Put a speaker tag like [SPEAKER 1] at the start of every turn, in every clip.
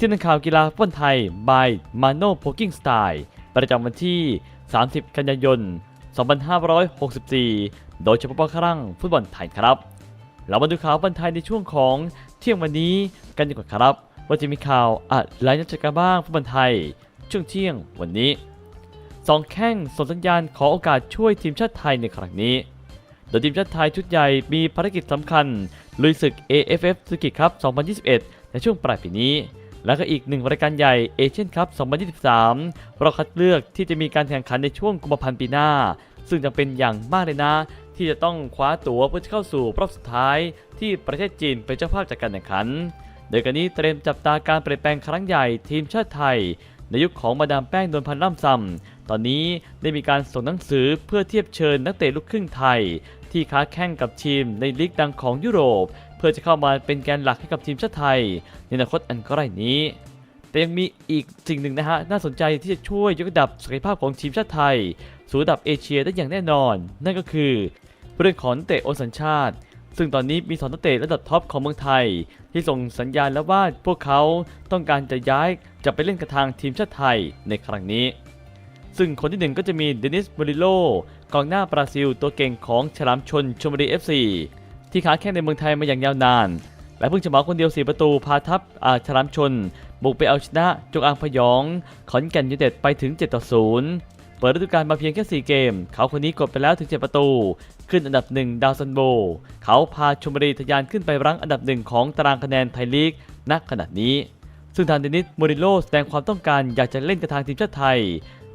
[SPEAKER 1] ที่นักข่าวกีฬาฟุตบอลไทย by Mano Poking Style ประจำวันที่ 30 กันยายน 2564 โดยเฉพาะครั้งฟุตบอลไทยครับ เรามาดูข่าวฟุตบอลไทยในช่วงของเที่ยงวันนี้กันดีกว่าครับ ว่าจะมีข่าวอะไรน่าจะกันบ้างฟุตบอลไทย ช่วงเที่ยงวันนี้สองแข้งส่งสัญญาณขอโอกาสช่วยทีมชาติไทยในครั้งนี้ โดยทีมชาติไทยชุดใหญ่มีภารกิจสำคัญลุยศึก AFF สุกิครับ 2021 ในช่วงปลายปีนี้ แล้วก็อีกหนึ่งรายการใหญ่เอเชียนคัพ 2023 เราคัดเลือกที่จะมีการแข่งขันในช่วงกุมภาพันธ์ปีหน้า ซึ่งจำเป็นอย่างมากเลยนะ ที่จะต้องคว้าตั๋วเพื่อเข้าสู่รอบสุดท้าย ที่ประเทศจีนเป็นเจ้าภาพจากการแข่งขัน โดยการนี้เตรียมจับตาการเปลี่ยนแปลงครั้งใหญ่ทีมชาติไทย ในยุคของมาดามแป้งนวลพันธ์ล่ำซำตอนนี้ได้มีการส่งหนังสือเพื่อเทียบเชิญนักเตะลูกครึ่งไทย ที่ค้าแข่งกับทีมในลีกดังของยุโรป เพื่อจะเข้ามาเป็นแกนหลักให้กับทีมชาติไทย ในอนาคตอันใกล้นี้ แต่ยังมีอีกสิ่งหนึ่งนะฮะน่าสนใจที่จะช่วยยกระดับศักยภาพของทีมชาติไทย สู่ระดับเอเชียได้อย่างแน่นอน นั่นก็คือเรื่องของนักเตะโอสัญชาติ ซึ่งตอนนี้มีสองนักเตะระดับท็อปของเมืองไทย ที่ส่งสัญญาณแล้วว่าพวกเขาต้องการจะย้ายจะไปเล่นกับทางทีมชาติไทยในครั้งนี้ซึ่งคนที่หนึ่งก็จะมีเดนิสมูริโลกองหน้าบราซิลตัวเก่งของฉลามชนชมบุรี FC ที่ค้าแข่งในเมืองไทยมาอย่างยาวนาน และเพิ่งจะเหมาคนเดียว 4 ประตูพาทัพอาฉลามชน บุกไปเอาชนะจงอางพยอง ขอนแก่นยูเต็ดไปถึง 7 ต่อ 0 เปิดฤดูกาลมาเพียงแค่ 4 เกม เขาคนนี้กดไปแล้วถึง 7 ประตู ขึ้นอันดับ 1 ดาวซันโบ เขาพาชมบุรีทะยานขึ้นไปรั้งอันดับหนึ่งของตารางคะแนนไทยลีกณขณะนี้ ซึ่งทางเดนิสโมริโลแสดงความต้องการอยากจะเล่นกับทางทีมชาติไทย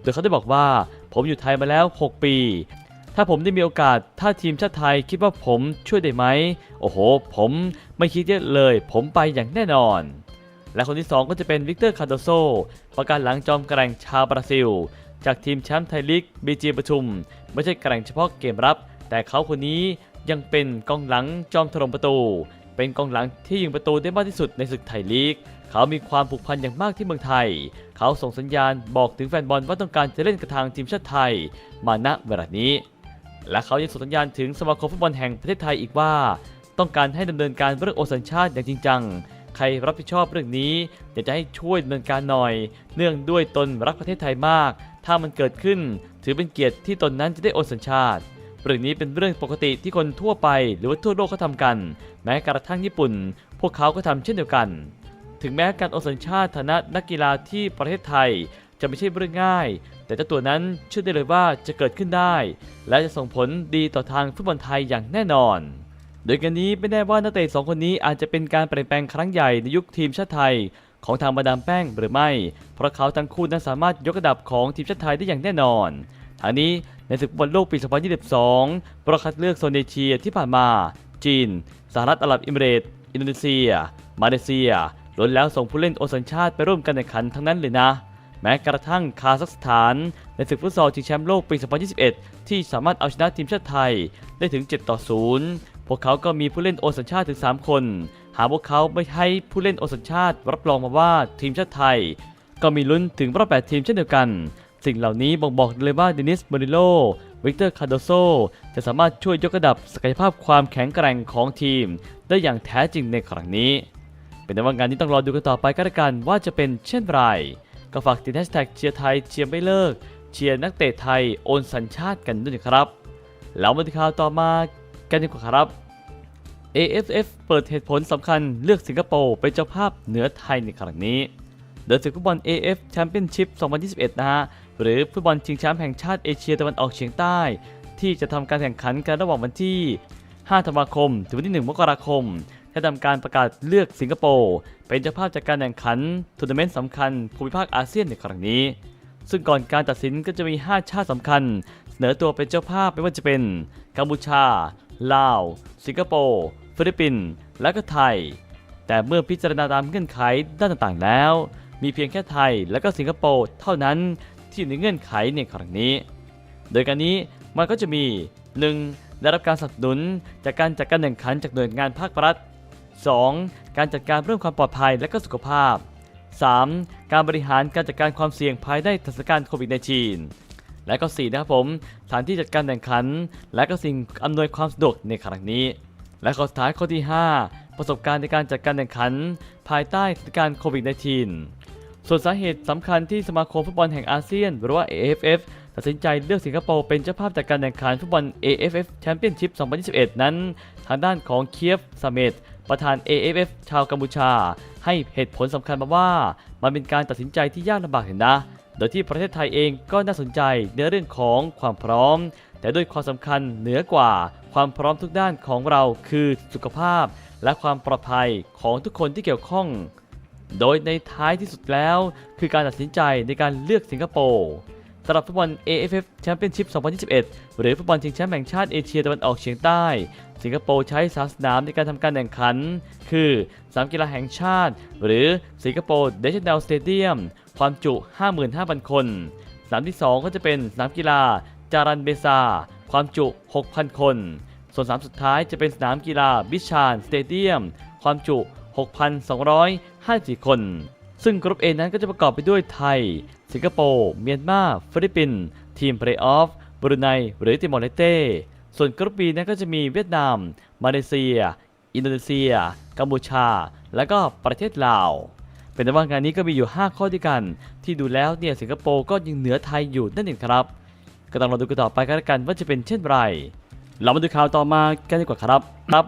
[SPEAKER 1] โดยเขาได้บอกว่าผมอยู่ไทยมาแล้ว 6 ปี ถ้าผมได้มีโอกาส ถ้าทีมชาติไทยคิดว่าผมช่วยได้ไหม โอ้โห ผมไม่คิดเยอะเลย ผมไปอย่างแน่นอน และคนที่ 2 ก็จะเป็นวิกเตอร์คาร์โดโซ ประการหลังจอมแกร่งชาวบราซิล จากทีมแชมป์ไทยลีกบีจีประชุม ไม่ใช่แกร่งเฉพาะเกมรับ แต่เขาคนนี้ยังเป็นกองหลังจอมถล่มประตู เป็นกองหลังที่ยิงประตูได้มากที่สุดในศึกไทยลีก เขามีความผูกพันอย่างมากที่เมืองไทย เขาส่งสัญญาณบอกถึงแฟนบอลว่าต้องการจะเล่นกับทางทีมชาติไทย มาณเวลานี้ และเขายังส่งสัญญาณถึงสมาคมฟุตบอลแห่งประเทศไทยอีกว่า ต้องการให้ดำเนินการเรื่องโอสัญชาติอย่างจริงจัง ใครรับผิดชอบเรื่องนี้อยากจะให้ช่วยดำเนินการหน่อย เนื่องด้วยตนรักประเทศไทยมาก ถ้ามันเกิดขึ้น ถือเป็นเกียรติที่ตนนั้นจะได้โอนสัญชาติเรื่องนี้เป็นเรื่องปกติที่คนทั่วไปหรือว่าทั่วโลกเขาทำกัน แม้กระทั่งญี่ปุ่น พวกเขาก็ทำเช่นเดียวกัน ถึงแม้การโอนสัญชาติฐานะนักกีฬาที่ประเทศไทย จะไม่ใช่เรื่องง่าย แต่เจ้าตัวนั้นเชื่อได้เลยว่าจะเกิดขึ้นได้ และจะส่งผลดีต่อทางฟุตบอลไทยอย่างแน่นอน โดยกันนี้ไม่แน่ว่านักเตะสองคนนี้อาจจะเป็นการเปลี่ยนแปลงครั้งใหญ่ในยุคทีมชาติไทย ของทางมาดามแป้งหรือไม่ เพราะเขาทั้งคู่นั้นสามารถยกระดับของทีมชาติไทยได้อย่างแน่นอนทางนี้ในศึกบอลโลกปี 2022 ประคัดเลือกโซนเอเชียที่ผ่านมา จีน สหรัฐอาหรับเอมิเรตอินโดนีเซีย มาเลเซียล้วนแล้วส่งผู้เล่นโอสัญชาติไปร่วมการแข่งขันทั้งนั้นเลยนะ แม้กระทั่งคาซัคสถาน ในศึกฟุตซอลชิงแชมป์โลกปี 2021 ที่สามารถเอาชนะทีมชาติไทยได้ถึง 7 ต่อ 0 พวกเขาก็มีผู้เล่นโอสัญชาติถึง 3 คน หากพวกเขาไม่ให้ผู้เล่นโอสัญชาติ รับรองมาว่าทีมชาติไทย ก็มีลุ้นถึงรอบ 8 ทีมเช่นเดียวกัน สิ่งเหล่านี้บ่งบอกเลยว่าเดนิสโมริโลวิกเตอร์คาร์โดโซจะสามารถช่วยยกระดับศักยภาพความแข็งแกร่งของทีม ได้อย่างแท้จริงในครั้งนี้ เป็นแต่ว่างานนี้ต้องรอดูกันต่อไปก็แล้วกันว่าจะเป็นเช่นไร ก็ฝากติดแฮชแท็กเชียร์ไทยเชียร์ไม่เลิก เชียร์นักเตะไทยโอนสัญชาติกันด้วยนะครับ แล้วมาที่ข่าวต่อมากันดีกว่าครับ AFF เปิดเหตุผลสำคัญเลือกสิงคโปร์เป็นเจ้าภาพเหนือไทยในครั้งนี้โดยศึกฟุตบอล AF Championship 2021 นะฮะ หรือฟุตบอลชิงแชมป์แห่งชาติเอเชียตะวันออกเฉียงใต้ ที่จะทำการแข่งขันกันระหว่างวันที่ 5 ธันวาคม ถึงวันที่ 1 มกราคม ได้ทำการประกาศเลือกสิงคโปร์เป็นเจ้าภาพจากการแข่งขันทัวร์นาเมนต์สำคัญภูมิภาคอาเซียนในครั้งนี้ ซึ่งก่อนการตัดสินก็จะมี 5 ชาติสำคัญ เสนอตัวเป็นเจ้าภาพไม่ว่าจะเป็น กัมพูชา ลาว สิงคโปร์ ฟิลิปปินส์ และก็ไทย แต่เมื่อพิจารณาตามเงื่อนไขด้านต่างๆ แล้ว มีเพียงแค่ไทยและก็สิงคโปร์เท่านั้นที่อยู่ในเงื่อนไขในครั้งนี้ โดยการนี้มันก็จะมี 1. ได้รับการสนับสนุนจากการจัดการแข่งขันจากหน่วยงานภาครัฐ 2. การจัดการเรื่องความปลอดภัยและก็สุขภาพ 3. การบริหารการจัดการความเสี่ยงภายในเทศกาลโควิด -19 และก็ 4 นะครับผม สถานที่จัดการแข่งขัน และก็สิ่งอำนวยความสะดวกในครั้งนี้ และข้อสุดท้ายข้อที่ 5 ประสบการณ์ในการจัดการแข่งขัน ภายใต้สถานการณ์โควิด -19 ส่วนสาเหตุสำคัญที่สมาคมฟุตบอลแห่งอาเซียน หรือว่า AFF ตัดสินใจเลือกสิงคโปร์เป็นเจ้าภาพจัดการแข่งขันฟุตบอล AFF Championship 2021 นั้น ทางด้านของเคียฟซาเมต ประธาน AFF ชาวกัมพูชา ให้เหตุผลสำคัญมาว่า มันเป็นการตัดสินใจที่ยากลำบากเห็นนะ โดยที่ประเทศไทยเองก็น่าสนใจในเรื่องของความพร้อม แต่ด้วยความสำคัญเหนือกว่าความพร้อมทุกด้านของเราคือสุขภาพ และความปลอดภัยของทุกคนที่เกี่ยวข้อง โดยในท้ายที่สุดแล้ว คือการตัดสินใจในการเลือกสิงคโปร์ สำหรับฟุตบอล AFF Championship 2021 หรือฟุตบอลชิงแชมป์แห่งชาติเอเชียตะวันออกเฉียงใต้ สิงคโปร์ใช้สามสนามในการทำการแข่งขัน คือสนามกีฬาแห่งชาติ หรือสิงคโปร์เดชเนลสเตเดียมความจุ 55,000 คนสนามที่ 2 ก็จะเป็นสนามกีฬาจารันเบซา ความจุ 6,000 คน ส่วนสนามสุดท้ายจะเป็นสนามกีฬาบิชานสเตเดียมความจุ 6,254 คน ซึ่งกรุ๊ป A นั้นก็จะประกอบไปด้วยไทย สิงคโปร์ เมียนมา ฟิลิปปินส์ ทีมเพลย์ออฟ บรูไน หรือติมอร์เลสเต้ ส่วนกรุ๊ป B นั้นก็จะมีเวียดนาม มาเลเซีย อินโดนีเซีย กัมพูชา และก็ประเทศลาว เป็นแต่ว่างานนี้ก็มีอยู่ 5 ข้อด้วยกัน ที่ดูแล้วเนี่ยสิงคโปร์ก็ยังเหนือไทยอยู่นั่นเองครับ ก็ต้องรอดูกันต่อไปกันแล้วกันว่าจะเป็นเช่นไร เรามาดูข่าวต่อมากันดีกว่าครับครับ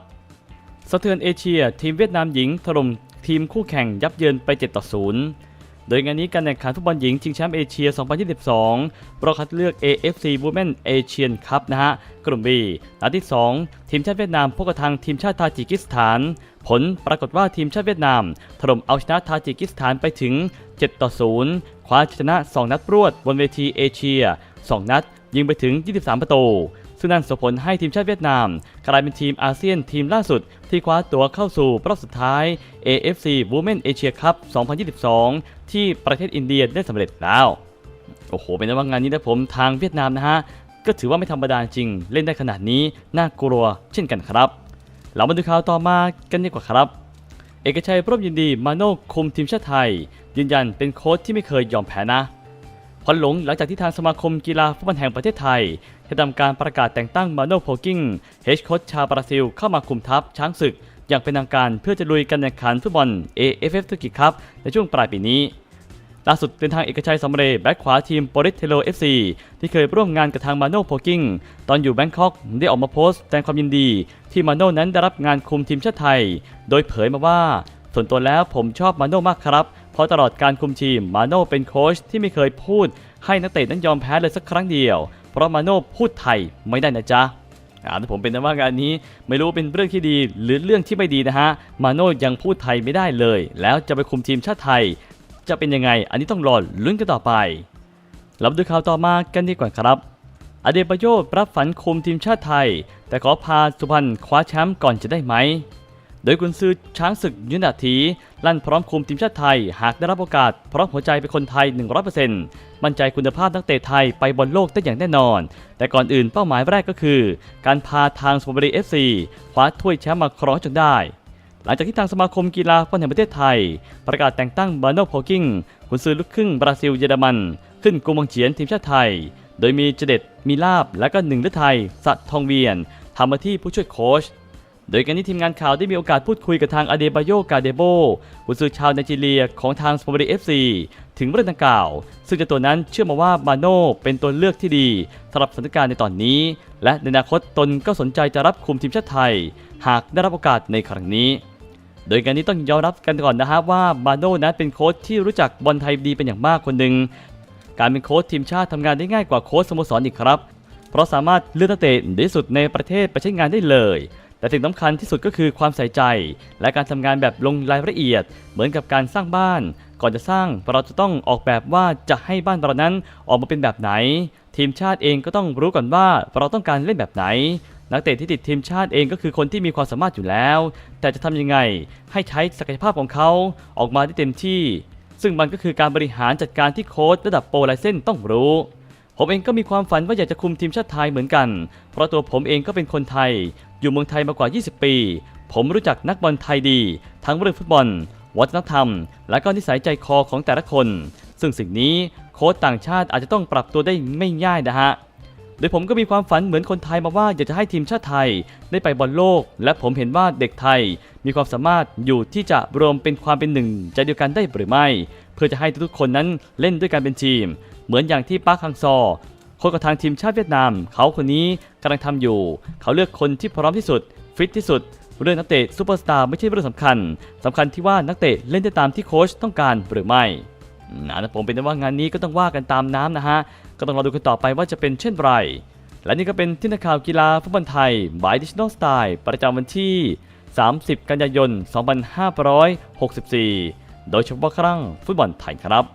[SPEAKER 1] สะเทือนเอเชีย ทีมเวียดนามหญิงถล่ม ทีมคู่แข่งยับเยินไป 7 ต่อ 0 โดยงานนี้การแข่งขันฟุตบอลหญิงชิงแชมป์เอเชีย 2022รอบคัดเลือก AFC Women Asian Cup นะฮะ กลุ่ม B นัดที่ 2 ทีมชาติเวียดนามพบกับทางทีมชาติทาจิกิสถาน ผลปรากฏว่าทีมชาติเวียดนาม ถล่มเอาชนะทาจิกิสถานไปถึง 7 ต่อ 0 คว้าชนะ 2 นัดรวดบนเวทีเอเชีย 2 นัดยิงไปถึง 23 ประตู ซึ่งนั่นส่งผลให้ทีมชาติเวียดนามกลายเป็นทีมอาเซียนทีมล่าสุด ที่คว้าตัวเข้าสู่รอบสุดท้าย AFC Women Asia Cup 2022 ที่ประเทศอินเดียได้สำเร็จแล้ว โอ้โห เป็นว่างานนี้นะผมทางเวียดนามนะฮะ ก็ถือว่าไม่ธรรมดาจริง เล่นได้ขนาดนี้ น่ากลัวเช่นกันครับ เรามาดูข่าวต่อมากันดีกว่าครับเอกชัยพร่มยินดีมาโน่คุมทีมชาติไทย ยืนยันเป็นโค้ชที่ไม่เคยยอมแพ้นะ พอหลงหลังจากที่ทางสมาคมกีฬาฟุตบอลแห่งประเทศไทยได้ทำการประกาศแต่งตั้งมาโนโพกิ้งเฮดโค้ชชาวบราซิลเข้ามาคุมทัพช้างศึก อย่างเป็นทางการเพื่อจะลุยการแข่งขันฟุตบอล AFF ธุรกิจครับในช่วงปลายปีนี้ล่าสุดเป็นทางเอกชัยสำเร็จแบ็คขวาทีมโปริสเทโล FC ที่เคยร่วมงานกับทางมาโนโพกิ้งตอนอยู่แบงคอกได้ออกมาโพสต์แสดงความยินดี ที่มาโนนั้นได้รับงานคุมทีมชาติไทย โดยเผยมาว่า ส่วนตัวแล้วผมชอบมาโน่มากครับ เพราะตลอดการคุมทีมมาโน่เป็นโค้ชที่ไม่เคยพูด ให้นักเตะนั้นยอมแพ้เลยสักครั้งเดียว เพราะมาโน่พูดไทยไม่ได้นะจ๊ะอ่าแต่ผมเป็นนะว่างานนี้ไม่รู้เป็นเรื่องที่ดีหรือเรื่องที่ไม่ดีนะฮะ มาโน่ยังพูดไทยไม่ได้เลย แล้วจะไปคุมทีมชาติไทย จะเป็นยังไง อันนี้ต้องรอลุ้นกันต่อไปรามาดูข่าวต่อมากันดีกว่าครับ อเดบโยรับฝันคุมทีมชาติไทย แต่ขอพาสุพรรณคว้าแชมป์ก่อนจะได้ไหม โดยกุนซือช้างศึกยุนดาถีลั่นพร้อมคุมทีมชาติไทย หากได้รับโอกาสพราะหัวใจเป็นคนไทย 100%มั่นใจคุณภาพนักเตะไทยไปบอลโลกได้อย่างแน่นอน แต่ก่อนอื่นเป้าหมายแรกก็คือ การพาทางสุพรรณบุรีเอฟซีคว้าถ้วยแชมป์มาครองจนได้หลังจากที่ทางสมาคมกีฬาฟุตบอลแห่งประเทศไทย ประกาศแต่งตั้งบาโนโพกิ้งกุนซือลูกครึ่งบราซิลเยอรมัน ขึ้นกุมังเฉียนทีมชาติไทย โดยมีเจเด็ดมีลาบและก็หนึ่งฤทัยสะทองเวียนทำมาที่ผู้ช่วยโค้ช โดยการนี้ทีมงานข่าวได้มีโอกาสพูดคุยกับทางอเดบาโยกาเดโบกุนซือชาวไนจีเรียของทางสปอร์ตเอฟซีถึงเรื่องดังกล่าว ซึ่งเจ้าตัวนั้นเชื่อมาว่ามาโน่เป็นตัวเลือกที่ดีสำหรับสถานการณ์ในตอนนี้ และในอนาคตตนก็สนใจจะรับคุมทีมชาติไทย หากได้รับโอกาสในครั้งนี้ โดยการนี้ต้องยอมรับกันก่อนนะฮะว่ามาโน่นั้นเป็นโค้ชที่รู้จักบอลไทยดีเป็นอย่างมากคนหนึ่งการเป็นโค้ชทีมชาติทำงานได้ง่ายกว่าโค้ชสโมสรอีกครับ เพราะสามารถเลือกนักเตะดีสุดในประเทศไปใช้งานได้เลย แต่สิ่งสำคัญที่สุดก็คือความใส่ใจ และการทำงานแบบลงรายละเอียด เหมือนกับการสร้างบ้าน ก่อนจะสร้างเราจะต้องออกแบบว่าจะให้บ้านเรานั้นออกมาเป็นแบบไหน ทีมชาติเองก็ต้องรู้ก่อนว่าเราต้องการเล่นแบบไหน นักเตะที่ติดทีมชาติเองก็คือคนที่มีความสามารถอยู่แล้ว แต่จะทำยังไง ให้ใช้ศักยภาพของเขาออกมาได้เต็มที่ ซึ่งมันก็คือการบริหารจัดการที่โค้ชระดับโปรไลเซนต้องรู้ ผมเองก็มีความฝันว่าอยากจะคุมทีมชาติไทยเหมือนกัน เพราะตัวผมเองก็เป็นคนไทย อยู่เมืองไทยมากว่า 20 ปี ผมรู้จักนักบอลไทยดี ทั้งเรื่องฟุตบอล วัฒนธรรม และก็นิสัยใจคอของแต่ละคน ซึ่งสิ่งนี้โค้ชต่างชาติอาจจะต้องปรับตัวได้ไม่ง่ายนะฮะโดยผมก็มีความฝันเหมือนคนไทยมาว่าอยากจะให้ทีมชาติไทยได้ไปบอลโลก และผมเห็นว่าเด็กไทย มีความสามารถอยู่ที่จะรวมเป็นความเป็นหนึ่งใจเดียวกันได้หรือไม่ เพื่อจะให้ทุกๆคนนั้นเล่นด้วยกันเป็นทีม เหมือนอย่างที่ปาร์คฮังซอคนกับทางทีมชาติเวียดนาม เขาคนนี้กำลังทำอยู่ เขาเลือกคนที่พร้อมที่สุด ฟิตที่สุด เรื่องนักเตะซูเปอร์สตาร์ไม่ใช่เรื่องสำคัญสำคัญที่ว่านักเตะเล่นได้ตามที่โค้ชต้องการหรือไม่อืมนะผมเป็นว่างานนี้ก็ต้องว่ากันตามน้ำนะฮะ ก็ต้องรอดูกันต่อไปว่าจะเป็นเช่นไร และนี่ก็เป็นที่นักข่าวกีฬาฟุตบอลไทยบายดิจิทัลสไตล์ประจำวันที่ 30 กันยายน 2564 โดยเฉพาะครั้งฟุตบอลไทยครับ